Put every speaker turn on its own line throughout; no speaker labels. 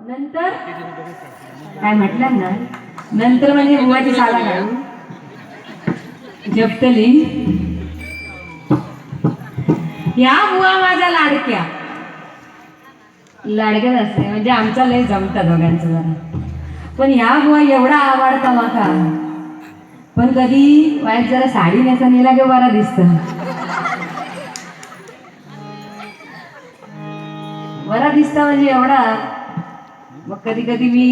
नंतर? काय म्हटलं ना? नंतर म्हणजे उवाची साला घालू जपतली. ह्या बुवा माझ्या लाडक्या. लाडक्याच असते म्हणजे आमचा लय जमता दोघांचं जरा. पण ह्या बुवा एवढा आवडता माका पण कधी वाईट जरा साडी नेसा नेला की बरा दिसत. बरा दिसता म्हणजे एवढा. मग कधी कधी मी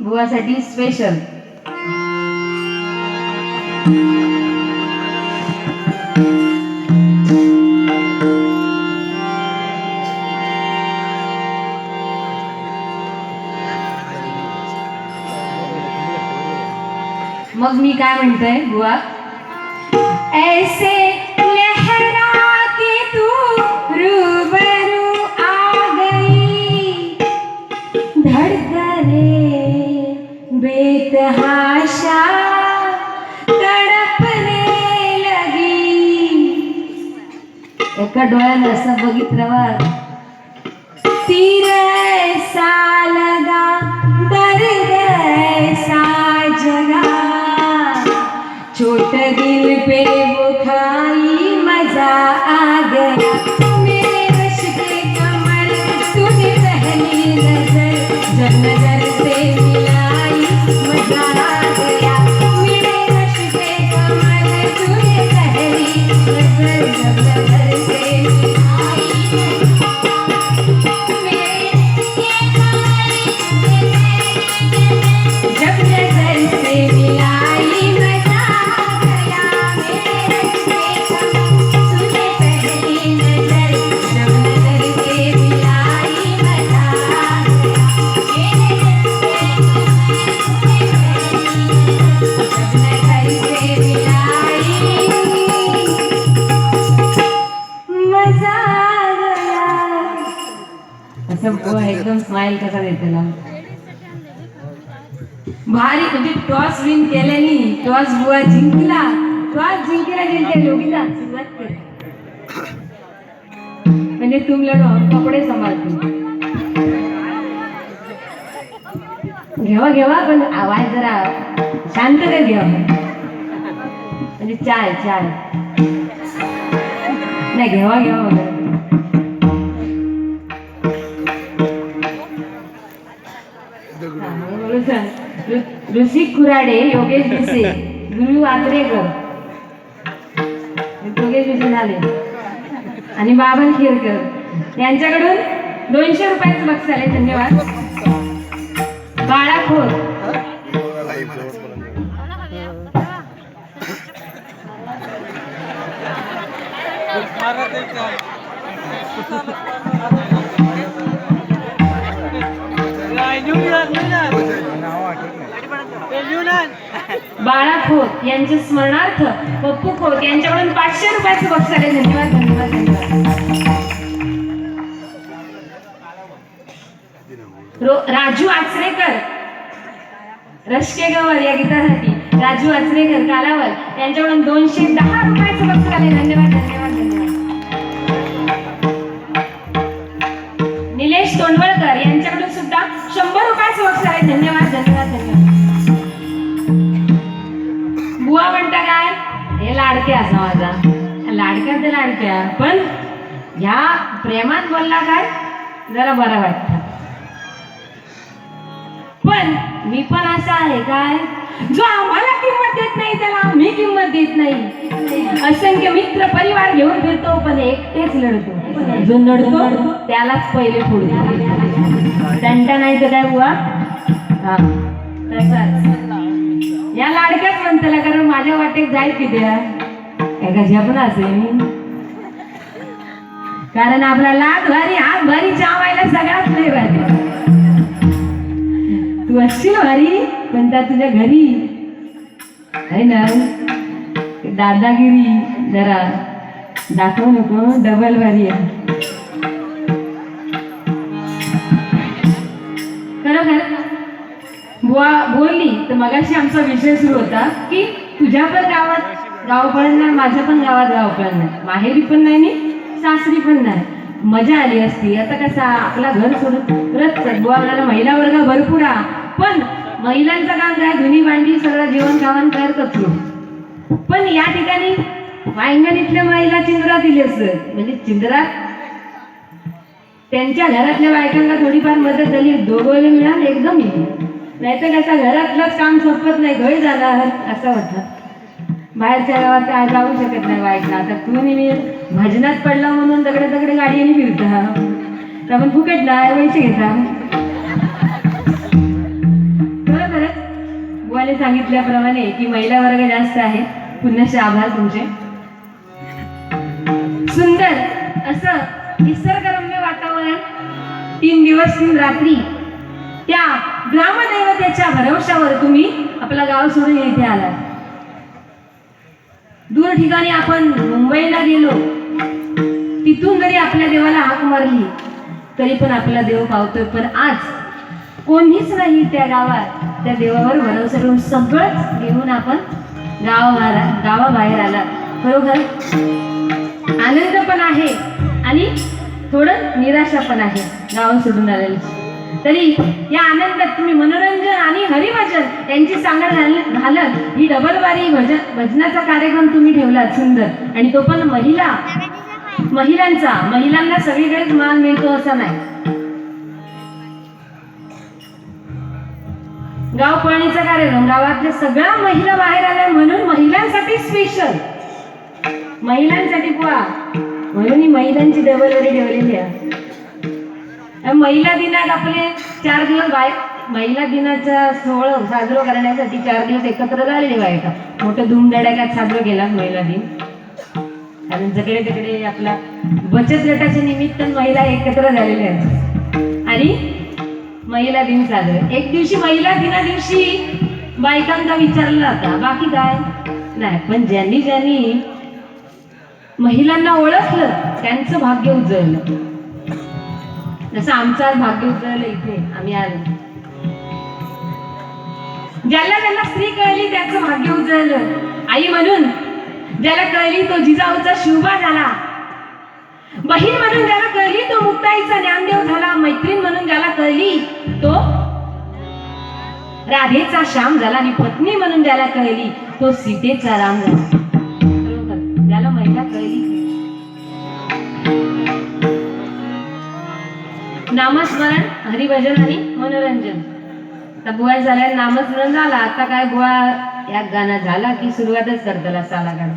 बुवासाठी स्पेशल मग मी काय म्हणतोय बुवा? ऐसे धरे बेतहाशा तडपणे लगी. एका डोळ्यानं असं बघितलं तीर सालगा दर्द जगा छोट दिल पे एकदम स्माइल कसा त्याला? भारी म्हणजे टॉस विन केल्यानी टॉस बुवा जिंकला. टॉस जिंकला जिंकल्या योगीला सुरुवात केली. म्हणजे तुम कपडे सांभाळतो घेवा घेवा पण आवाज जरा शांत कर घ्या म्हणजे चाय चाय नाही घेवा घेवा वगैरे. ऋषिक खुराडे योगेश भिसे गुरु आत्रेकर योगेश भिसे झाले. आणि बाबन खेरकर. यांच्याकडून दोनशे रुपयाचं बक्षीस आले धन्यवाद. बाळा खोत खोत यांच्या स्मरणार्थ पप्पू खोत यांच्याकडून पाचशे रुपयाचं बक्ष आले धन्यवाद धन्यवाद धन्यवाद. राजू आचरेकर. रश्के गवर या गीतासाठी. राजू आचरेकर कालावर यांच्याकडून दोनशे दहा रुपयाचं बक्ष आले धन्यवाद. लाडक्या असा माझा. लाडक्या ते लाडक्या. पण ह्या प्रेमात बोलला काय? जरा बरा वाटतं. पण मी पण असा आहे काय? जो आम्हाला किंमत देत नाही त्याला आम्ही किंमत देत नाही. असंख्य मित्र परिवार घेऊन फिरतो पण एकटेच लढतो. जो लढतो त्यालाच पहिले पुढे त्यांचा नाही तर काय बुवा? हा. तसाच. या लाडक्याच म्हणताला कारण माझ्या वाटेत जाईल किती एका पण असेल कारण आपला लात भारी हात भारी चावायला सगळ्यात नाही भारी. तू असशील भारी पण त्या तुझ्या घरी. आहे ना? दादागिरी जरा दाखवू नको डबल भारी आहे. खरोखर बुवा बोलली तर मगाशी आमचा विषय सुरू होता की तुझ्या पण गावात गाव पळण नाही माझ्या पण गावात गाव पळण नाही. माहेरी पण नाही मी सासरी पण नाही. मजा आली असती. आता कसा आपला घर सोडून परत बुवा महिला वर्ग भरपूर हा. पण महिलांचं काम काय धुनी भांडी सगळं जेवण खावण तयार करतो. पण या ठिकाणी वांगणीतल्या महिला चिंद्रा दिली असत म्हणजे चिंद्रात त्यांच्या घरातल्या बायकांना थोडीफार मदत झाली. दोघं मिळाल एकदम. नाही नाहीतर कसं घरातलंच काम संपत नाही. घरी जाणार असं वाटतं बाहेरच्या गावात काय जाऊ शकत नाही वाईटला आता तुम्ही मी भजनात पडला म्हणून दगडे दगडे गाडीने फिरता. तर आपण फुकट ना पैसे घेता. बरोबरच बुवाने सांगितल्याप्रमाणे की महिला वर्ग जास्त आहे. पुन्हा आभार तुमचे. सुंदर असं निसर्गरम्य वातावरण तीन दिवस तीन रात्री त्या ग्रामदैवतेच्या भरवशावर तुम्ही आपलं गाव सोडून इथे आलात. दूर ठिकाणी आपण मुंबईला गेलो तिथून जरी आपल्या देवाला हाक मारली तरी पण आपला देव पावतोय. पण आज कोणीच नाही त्या गावात त्या देवावर भरोसा करून सगळंच घेऊन आपण गावाबाहेर गावाबाहेर आला खरोखर आनंद पण आहे आणि थोडं निराशा पण आहे. गाव सोडून आलेली. तरी या आनंदात तुम्ही मनोरंजन आणि हरिभजन यांची सांगड घाल- घालत ही डबलवारी भजन भजनाचा कार्यक्रम तुम्ही ठेवला सुंदर. आणि तो पण महिला महिलांचा. महिलांना सगळीकडेच मान मिळतो असं नाही. गाव पळणीचा कार्यक्रम. गावातल्या सगळ्या महिला बाहेर आल्या म्हणून महिलांसाठी स्पेशल महिलांसाठी पुवा म्हणून ही महिलांची डबलवारी ठेवलेली आहे. महिला दिनात आपले चार दिवस बाय महिला दिनाचा सोहळा साजरा करण्यासाठी चार दिवस एकत्र झालेले बायका. मोठं धूमधडाक्यात साजरा केला महिला दिन. कारण जकडे तिकडे आपला बचत गटाच्या निमित्त महिला एकत्र झालेल्या आहेत. आणि महिला दिन साजरे. एक दिवशी महिला दिना दिवशी बायकांचा विचारला जाता बाकी काय? नाही पण ज्यांनी ज्यांनी महिलांना ओळखलं त्यांचं भाग्य उजळलं. जसं आमचा भाग्य उतरलं इथे आम्ही आलो. ज्याला ज्याला स्त्री कळली त्याचं भाग्य उजळलं. आई म्हणून ज्याला कळली तो जिजाऊचा शिवबा झाला. बहीण म्हणून ज्याला कळली तो मुक्ताईचा ज्ञानदेव झाला. मैत्रीण म्हणून ज्याला कळली तो राधेचा श्याम झाला. आणि पत्नी म्हणून ज्याला कळली तो सीतेचा राम झाला. नामस्मरण हरिभजन आणि मनोरंजन. आता बुवा झाल्या नामस्मरण झाला. आता काय बुवा या गाणं झाला की सुरुवातच करताला साला गाणं.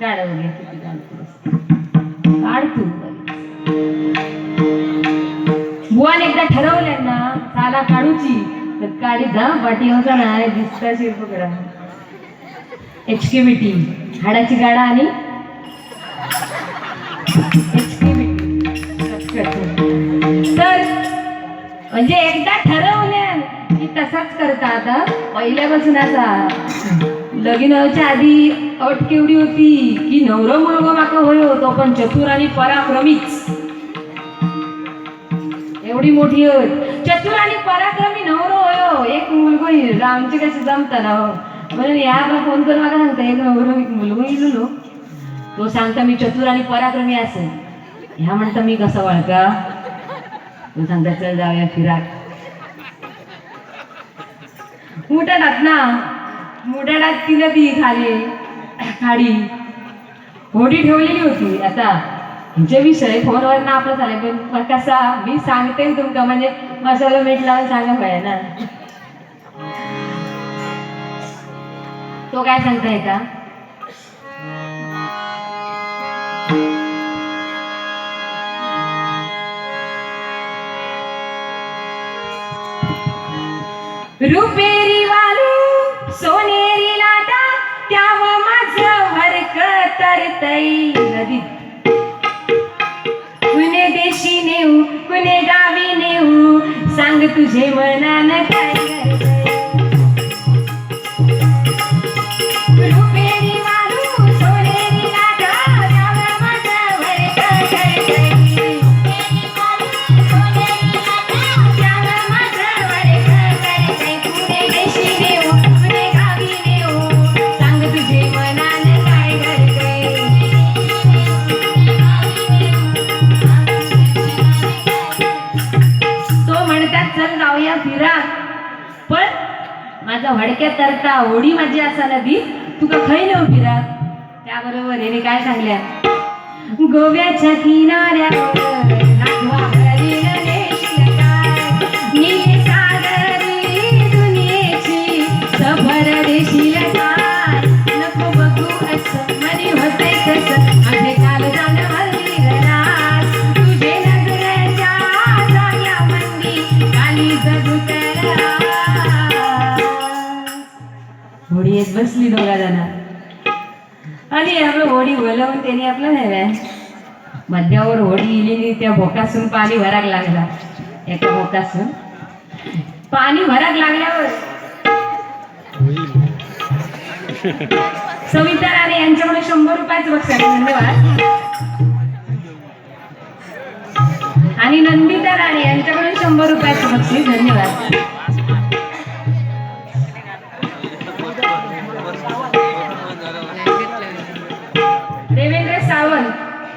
काढ वगैरे किती काढतोस. बुवाने एकदा ठरवलं ना साला काढूची. तर काढी जा पाठी होता ना दिसता शिल्पकडा एक्सकेविटी हाडाची गाडा आणि म्हणजे एकदा ठरवलं. की तसाच करता आता. पहिल्यापासून असा लगीन व्हायच्या आधी अट केवढी होती की नवरो मुलगो माका होय होतो पण चतुर आणि पराक्रमीच. एवढी मोठी होत चतुर आणि पराक्रमी नवरो होयो हो. एक मुलगो आमचे कसे जमता ना हो. म्हणून या फोन करून मला सांगता एक नवरो एक मुलगो येलो तो सांगता मी चतुर आणि पराक्रमी असेल. ह्या म्हणता मी कसं वळका? तो सांगता चल जाऊया फिराक मुठाडात ना? मुठाडात ती खाली खाडी होडी ठेवलेली होती. आता जे विषय फोनवर ना आपलं झालं पण पण कसा? मी सांगते तुमका म्हणजे मसाला मीठ लावून सांगा पाहिजे ना. तो काय सांगताय का रुपेरी वालू सोनेरी लाटा त्याव माझं हरक तरतई नदीत कुणे देशी नेऊ कुणे गावी नेऊ सांग तुझे मनान काय? आवडी माझी असा नदी तुका खै नेऊ फिरा त्याबरोबर याने काय सांगल्या गोव्याच्या किनाऱ्यावर नागवा येत बसली दोघा जण आणि आपलं होडी बोलवून त्याने आपलं नाही मध्यावर होडी इलेली त्या भोकासून पाणी भराक लागला एका भोकासून पाणी भराक लागल्यावर सविता राणे यांच्याकडे शंभर रुपयाच बक्षीस धन्यवाद आणि नंदिता राणे यांच्याकडून शंभर रुपयाचं बक्षीस धन्यवाद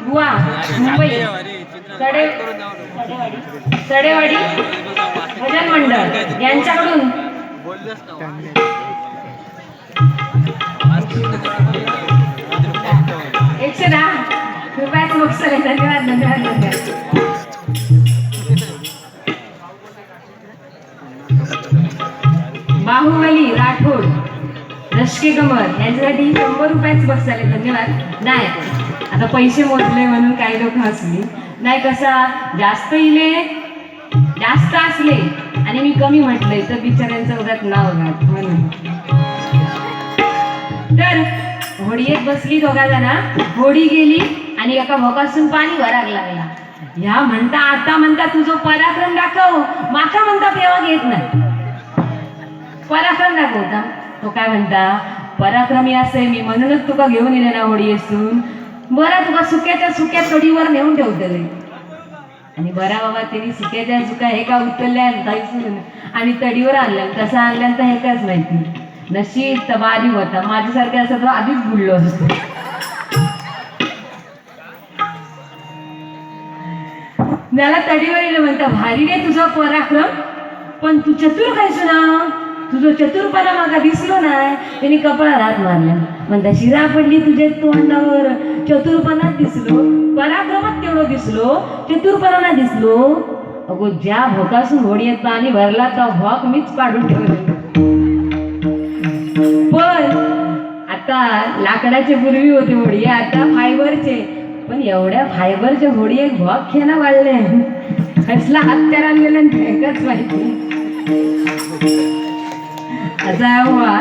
सावंत मुंबई सडे सडेवाडी भजन मंडळ यांच्याकडून एकशे दहा. रुपयाच बक्षीस आहे धन्यवाद धन्यवाद धन्यवाद. बाहुबली राठोड रश्के कमर यांच्यासाठी शंभर रुपयाच बस झाले. धन्यवाद. नाही आता पैसे मोजले म्हणून काही लोक हसली. नाही कसा जास्त इले जास्त असले आणि मी कमी म्हटलंय तर बिचाऱ्यांचं उद्यात नाव घात हो म्हणून तर होडीत बसली दोघा जणा होडी गेली आणि एका भोकासून पाणी भराक लागला. ह्या म्हणता आता म्हणता तुझं पराक्रम दाखव माका म्हणता तेव्हा घेत नाही. पराक्रम दाखवता. तो काय म्हणता पराक्रमी असे मी म्हणूनच तुका घेऊन येणार ना होडी असून बरा तुका सुक्याच्या सुक्या तडीवर नेऊन ठेवतले आणि बरा बाबा त्यांनी सुक्याच्या सुक्या हे का उचलल्या जायचं आणि तडीवर आणल्या. कसं आणल्या तर हे काच माहिती नशीब तर होता. माझ्यासारखं असं तो आधीच बुडलो असतो. त्याला तडीवर येलं म्हणता भारी रे तुझा पराक्रम. पण तू चतुर खायचो ना तुझं चतुरपणा माका दिसलो नाही. त्यांनी कपाळात हात मारला. म्हणता शिरा पडली तुझ्या तोंडावर. चतुरपणात दिसलो. पराक्रमात तेवढं दिसलो. चतुरपणा दिसलो. अगो ज्या भोकासून होडीत पाणी भरला तो भोक मीच पाडून ठेवले. पण आता लाकडाचे पूर्वी होते होडी आता फायबरचे. पण एवढ्या फायबरच्या होडी एक भोक खेळा वाढले. कसला हत्यार आणलेलं ते एकच माहिती. असा हवा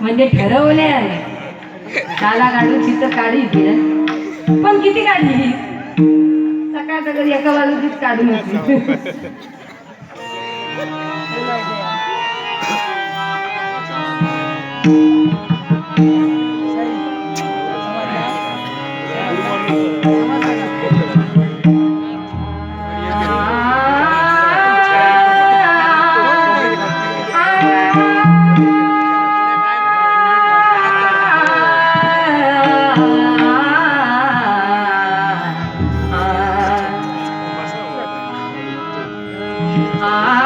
म्हणजे ठरवले काला काढून चित्र काढी इथे. पण किती काढली सकाळ सकाळी एका बाजूचीच काढून होती. মা